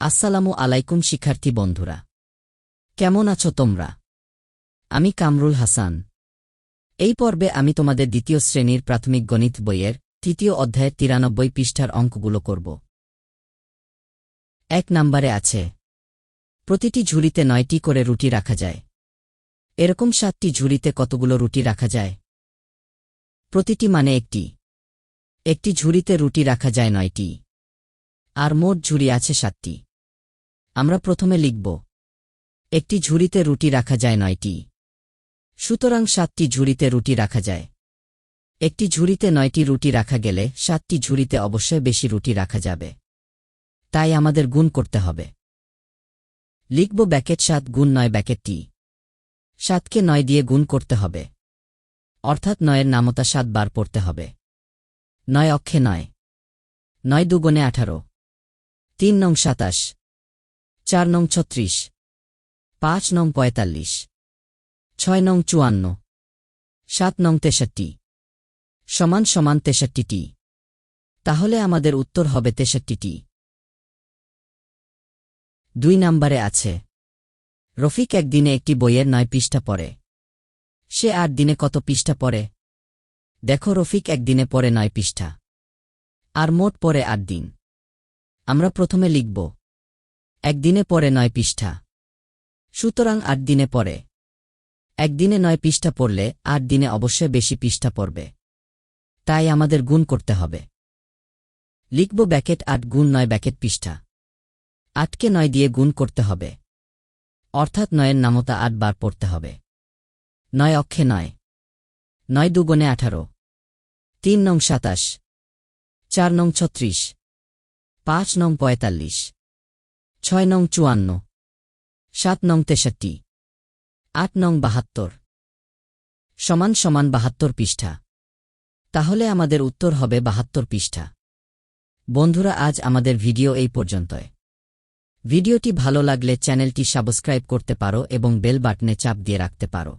আসসালামু আলাইকুম শিক্ষার্থী বন্ধুরা। কেমন আছো তোমরা? আমি কামরুল হাসান। এই পর্বে আমি তোমাদের দ্বিতীয় শ্রেণির প্রাথমিক গণিত বইয়ের তৃতীয় অধ্যায়ের তিরানব্বই পৃষ্ঠার অঙ্কগুলো করব। এক নম্বরে আছে, প্রতিটি ঝুড়িতে নয়টি করে রুটি রাখা যায়। এরকম সাতটি ঝুড়িতে কতগুলো রুটি রাখা যায়? প্রতিটি মানে একটি। একটি ঝুড়িতে রুটি রাখা যায় নয়টি। আর মোট ঝুড়ি আছে সাতটি। আমরা প্রথমে লিখব, একটি ঝুড়িতে রুটি রাখা যায় নয়টি। সুতরাং সাতটি ঝুড়িতে রুটি রাখা যায়। একটি ঝুড়িতে নয়টি রুটি রাখা গেলে সাতটি ঝুড়িতে অবশ্যই বেশি রুটি রাখা যাবে। তাই আমাদের গুণ করতে হবে। লিখব ব্যাকেট সাত গুণ নয় ব্যাকেটটি সাতকে নয় দিয়ে গুণ করতে হবে। অর্থাৎ নয়ের নামতা সাত বার পড়তে হবে। নয় অক্ষে নয়। নয় দুগুণে আঠারো। তিন নং সাতাশ। চার নং ছত্রিশ, পাঁচ নং পঁয়তাল্লিশ, ছয় নং চুয়ান্ন, সাত নং তেষট্টি, সমান সমান তেষট্টিটি। তাহলে আমাদের উত্তর হবে তেষট্টিটি। দুই নম্বরে আছে, রফিক একদিনে একটি বইয়ের নয় পৃষ্ঠা পড়ে। সে আট দিনে কত পৃষ্ঠা পড়ে? দেখো রফিক একদিনে পড়ে নয় পৃষ্ঠা। আর মোট পড়ে আট দিন। আমরা প্রথমে লিখব একদিনে পরে নয় পৃষ্ঠা। সুতরাং আট দিনে পরে একদিনে নয় পৃষ্ঠা পড়লে আট দিনে অবশ্যই বেশি পৃষ্ঠা পড়বে। তাই আমাদের গুণ করতে হবে। লিখব ব্যাকেট আট গুণ নয় ব্যাকেট পৃষ্ঠা। আটকে নয় দিয়ে গুণ করতে হবে। অর্থাৎ নয়ের নামতা আট বার পড়তে হবে। নয় অক্ষে নয়। নয় দুগুণে আঠারো। তিন নং সাতাশ। চার নং ছত্রিশ। পাঁচ নং পঁয়তাল্লিশ। ছয় নং চুয়ান্ন। সাত নং তেষট্টি। আট নং বাহাত্তর। সমান সমান বাহাত্তর পৃষ্ঠা। তাহলে আমাদের উত্তর হবে বাহাত্তর পৃষ্ঠা। বন্ধুরা, আজ আমাদের ভিডিও এই পর্যন্তই। ভিডিওটি ভালো লাগলে চ্যানেলটি সাবস্ক্রাইব করতে পারো এবং বেল বাটনে চাপ দিয়ে রাখতে পারো।